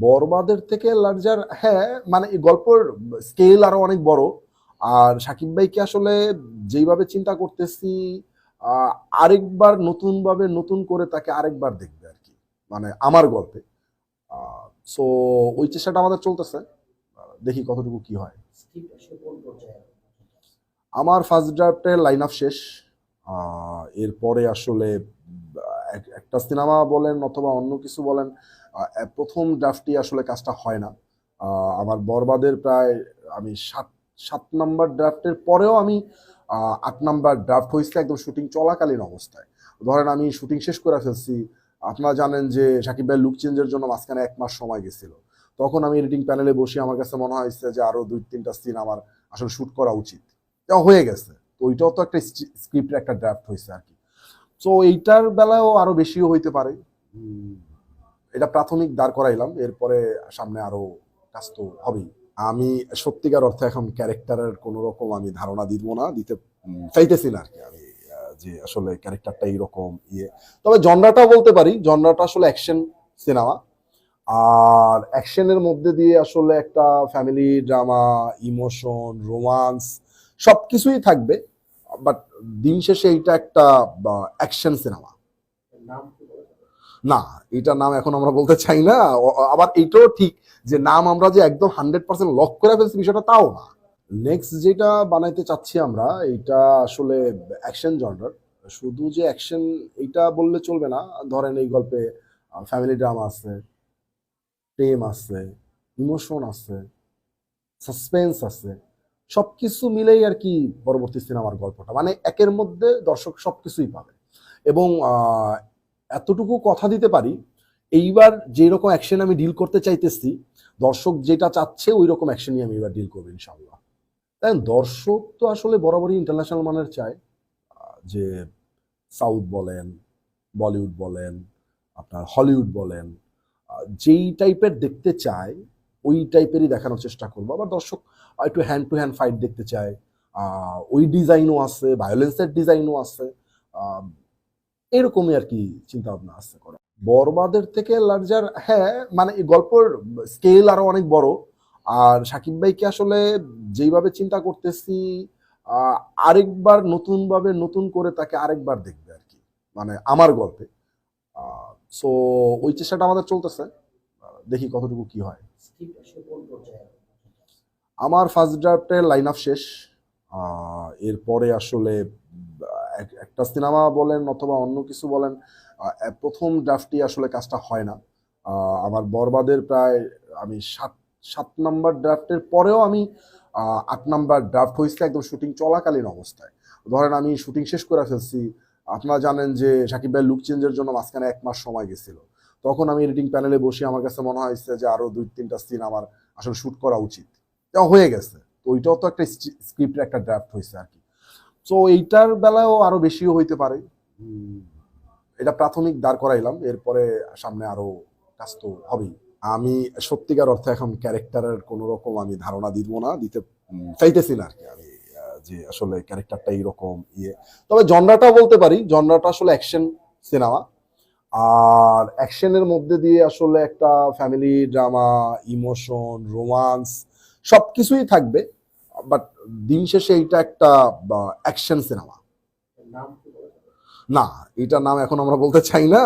বরবাদের থেকে লার্জার হ্যাঁ মানে এই গল্পের স্কেল আরও অনেক বড়। আর সাকিব ভাইকে আসলে যেইভাবে চিন্তা করতেছি আরেকবার নতুন ভাবে নতুন করে তাকে আরেকবার দেখবে আর কি মানে আমার গল্পে। সো ওই চেষ্টাটা আমাদের চলতেছে। দেখি কতটুকু কি হয়। আমার ফার্স্ট ড্রাফটের লাইন আপ শেষ। এরপরে আসলে এক- একটা সিনেমা বলেন অথবা অন্য কিছু বলেন প্রথম ড্রাফটই আসলে কাজটা হয় না। আমার বরবাদের প্রায় আমি সাত সাত নাম্বার ড্রাফটের পরেও আমি আট নাম্বার ড্রাফট হয়েছে একদম শুটিং চলাকালীন অবস্থায়। ধরেন আমি শুটিং শেষ করে ফেলছি, আপনারা জানেন যে সাকিব ভাই লুক চেঞ্জের জন্য মাঝখানে এক মাস সময় গেছিল। তখন আমি এডিটিং প্যানেলে বসে আমার কাছে মনে হয়েছে যে আরও দুই, তিনটা সিন আমার আসলে শ্যুট করা উচিত। হয়ে গেছে। তো ওইটাও তো একটা স্ক্রিপ্টের একটা ড্রাফট হয়েছে আর কি। সো এইটার বেলায়ও আরও বেশিও হইতে পারে। এটা প্রাথমিক দাঁড় করাইলাম, এরপরে সামনে আরও কাজ তো হবেই। আমি সত্যিকার অর্থে এখন ক্যারেক্টারের কোনো রকম আমি ধারণা দিব না, দিতে চাইতেছি না আর কি আমি যে আসলে ক্যারেক্টারটা এইরকম ইয়ে। তবে জনরাটা বলতে পারি, জনরাটা আসলে অ্যাকশন সিনেমা। আর অ্যাকশনের মধ্যে দিয়ে আসলে একটা ফ্যামিলি ড্রামা, ইমোশন, রোমান্স সব কিছুই থাকবে, বাট দিন শেষে এইটা একটা অ্যাকশন সিনেমা? না, এটার নাম এখন আমরা বলতে চাই না। আবার এটাও ঠিক যে নাম আমরা যে একদম হান্ড্রেড পার্সেন্ট লক করে ফেলছি বিষয়টা তাও না। নেক্সট যেটা বানাইতে চাচ্ছি আমরা, এটা আসলে অ্যাকশন জনরার শুধু যে অ্যাকশন এটা বললে চলবে না। ধরেন এই গল্পে ফ্যামিলি ড্রামা আছে, প্রেম আছে ইমোশন আছে সাসপেন্স আছে সব কিছু মিলেই আর কি পরবর্তী সিনেমার গল্পটা। মানে একের মধ্যে দর্শক সব কিছুই পাবে। এবং এতটুকু কথা দিতে পারি, এইবার যেই রকম অ্যাকশন আমি ডিল করতে চাইতেছি, দর্শক যেটা চাচ্ছে ওই রকম অ্যাকশনই আমি এবার ডিল করব ইনশাল্লাহ তাই দর্শক তো আসলে বরাবরই ইন্টারন্যাশনাল মানের চায় যে সাউথ বলেন বলিউড বলেন, আপনার হলিউড বলেন যেই টাইপের দেখতে চায়, ওই টাইপেরই দেখানোর চেষ্টা করব। আবার দর্শক একটু হ্যান্ড টু হ্যান্ড ফাইট দেখতে চায় ওই ডিজাইনও আছে ভায়োলেন্সের ডিজাইনও আছে এরকমই আর কি চিন্তা ভাবনা আছে করা। বরবাদের থেকে লার্জার হ্যাঁ মানে এই গল্পের স্কেল আরও অনেক বড়। আর সাকিব ভাইকে আসলে যেইভাবে চিন্তা করতেছি আরেকবার নতুন ভাবে নতুন করে তাকে আরেকবার দেখবে আর কি মানে আমার গল্পে। সো ওই চেষ্টাটা আমাদের চলতেছে। দেখি কতটুকু কি হয়। আমার ফার্স্ট ড্রাফটের লাইন আপ শেষ এরপরে আসলে একটা সিনেমা বলেন অথবা অন্য কিছু বলেন প্রথম ড্রাফটই আসলে কাজটা হয় না। আমার বরবাদের প্রায় আমি সাত সাত নাম্বার ড্রাফটের পরেও আমি আট নাম্বার ড্রাফট হয়েছে একদম শুটিং চলাকালীন অবস্থায়। ধরেন আমি শুটিং শেষ করে ফেলছি, আপনারা জানেন যে সাকিব ভাই লুক চেঞ্জের জন্য মাঝখানে এক মাস সময় গেছিল। তখন আমি এডিটিং প্যানেলে বসে আমার কাছে মনে হয়েছে যে আরও দুই, তিনটা সিন আমার আসলে শ্যুট করা উচিত। হয়ে গেছে। তো ওইটাও তো একটা স্ক্রিপ্টের একটা ড্রাফট হয়েছে আর কি। সো এইটার বেলায়ও আরও বেশিও হইতে পারে। এটা প্রাথমিক দাঁড় করাইলাম এরপরে সামনে আরও কাজ তো হবেই। আমি সত্যিকার অর্থে এখন ক্যারেক্টারের কোনো রকম আমি ধারণা দিব না দিতে চাইতেছি না আর কি আমি যে আসলে ক্যারেক্টারটা এইরকম ইয়ে। তবে জনরাটা বলতে পারি জনরাটা আসলে অ্যাকশন সিনেমা। আর অ্যাকশনের মধ্যে দিয়ে আসলে একটা ফ্যামিলি ড্রামা ইমোশন রোমান্স সব কিছুই থাকবে। বাট দিন শেষে এইটা একটা অ্যাকশন সিনেমা না, এটার নাম এখন আমরা বলতে চাই না।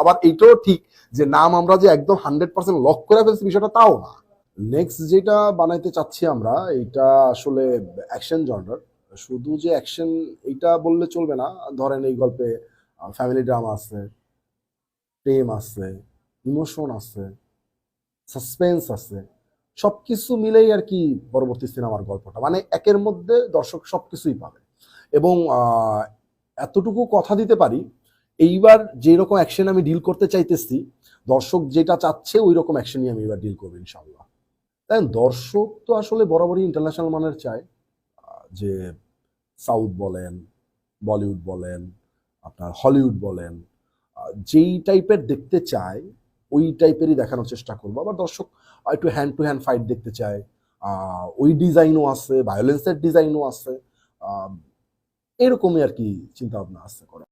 আবার এটাও ঠিক যে নাম আমরা যে একদম হান্ড্রেড পার্সেন্ট লক করে ফেলছি বিষয়টা তাও না। নেক্সট যেটা বানাইতে চাচ্ছি আমরা এটা আসলে অ্যাকশন জনরার শুধু যে অ্যাকশন এইটা বললে চলবে না। ধরেন এই গল্পে ফ্যামিলি ড্রামা আছে, প্রেম আছে ইমোশন আছে সাসপেন্স আছে। সবকিছু মিলেই আর কি পরবর্তী সিনেমার গল্পটা। মানে একের মধ্যে দর্শক সবকিছুই পাবে। এবং এতটুকু কথা দিতে পারি, এইবার যেই রকম অ্যাকশন আমি ডিল করতে চাইতেছি, দর্শক যেটা চাচ্ছে ওই রকম অ্যাকশনই আমি এবার ডিল করব ইনশাল্লাহ তাই দর্শক তো আসলে বরাবরই ইন্টারন্যাশনাল মানের চায়। যে সাউথ বলেন বলিউড বলেন, আপনার হলিউড বলেন যেই টাইপের দেখতে চায়, ওই টাইপেরই দেখানোর চেষ্টা করব। আবার দর্শক একটু হ্যান্ড টু হ্যান্ড ফাইট দেখতে চায়। ওই ডিজাইনও আছে ভায়োলেন্সের ডিজাইনও আছে। এরকমই আর কি চিন্তাভাবনা আছে করা